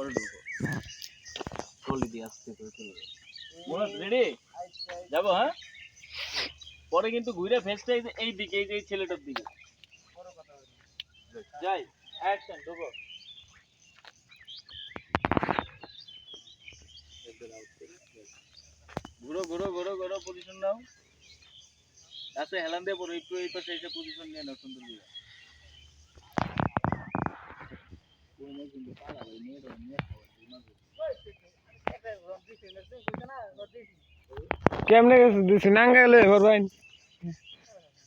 পরে যাব হ্যাঁ? পরে কিন্তু ঘুরে ফেসটা এই দিকে, এই যে ছেলেটার দিকে। যাই ঘুরো ঘুরো ঘুরো ঘুরো পজিশন নাও। আচ্ছা হেলান দিয়ে পড়ো, একটু এই পাশে এসে পজিশন নিয়ে নাও, সুন্দর দিয়ে কোনো কিন্তু পালাবে নিয়ে দাও নিয়ে খাও দিমাগে কেমনে গেছে? দিছি নাঙ্গা গেলে এবার ভাই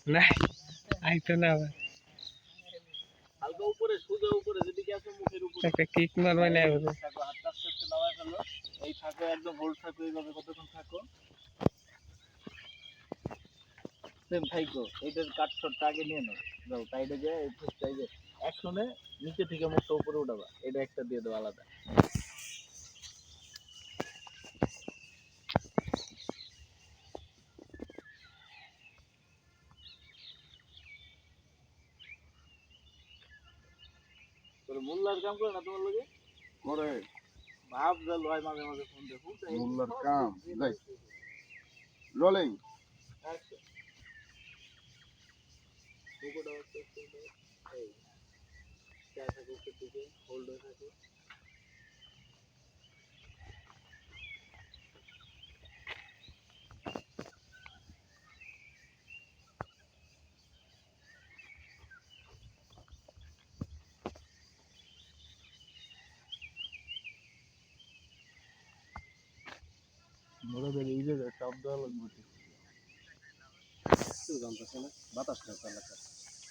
না আইতো না আবার। হালকা উপরে সোজা উপরে যেদিকে আছে মুখের উপরে একটা কিক মারবাই না এবার হাতটা আস্তে নামায় এই থাকো একদম হোল্ড থাকো এইভাবে কতক্ষণ থাকো সেম থাইকো এইটার কাট শটটা আগে নিয়ে নাও। যাও সাইডে গিয়ে এই সাইডে একশনে নিচে থেকে মুখটা উপরে উঠাবা। এটা একটা দিয়ে দাও আলাদা। মোল্লার কাম করে না তোমার লগে? করে। ভাব যা লয় মাঝে মাঝে ফোন দেখো মোল্লার কাম, যাই। রোলিং। আচ্ছা। উঠাও। থাকে উপর দিকে হোল্ড হয়ে থাকে। মোড়াদের এই যে চাপ দেওয়া লাগবে। বাতাস না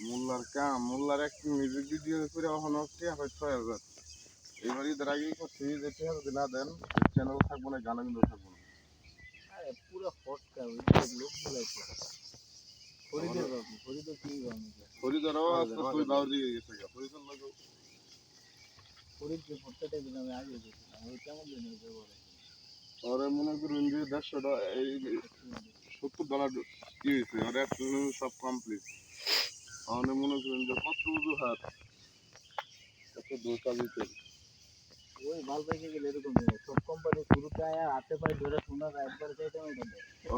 মোল্লার কাম মোল্লার এক মিউজিক ভিডিও করে এখন হচ্ছে হয় ছয় হাজার। এবার ঈদের আগেই করছি যেতে হবে যদি না দেন চ্যানেল থাকব না গানা কিন্তু থাকব না। আরে পুরো ফটকা যে লোক গুলাইছে হরিদের বাবু হরিদের কি বাবু আস্তে আস্তে দাও দিয়ে গেছে গা। হরিদার লাগে ফটকাটা দিলাম আমি আগে ওই কেমন দিন হয়েছে বলে? ওরে মনে করুন যে দেড়শো এই সত্তর ডলার কি হয়েছে ওর সব কমপ্লিট আমাদের মনে করেন যে কত অজুহাত কত দোকা দিতে ওই মাল পাইকে গেলে এরকম। সব কোম্পানি শুরুতে আয়া, হাতে পায়ে ধরে শোনা একবার আমি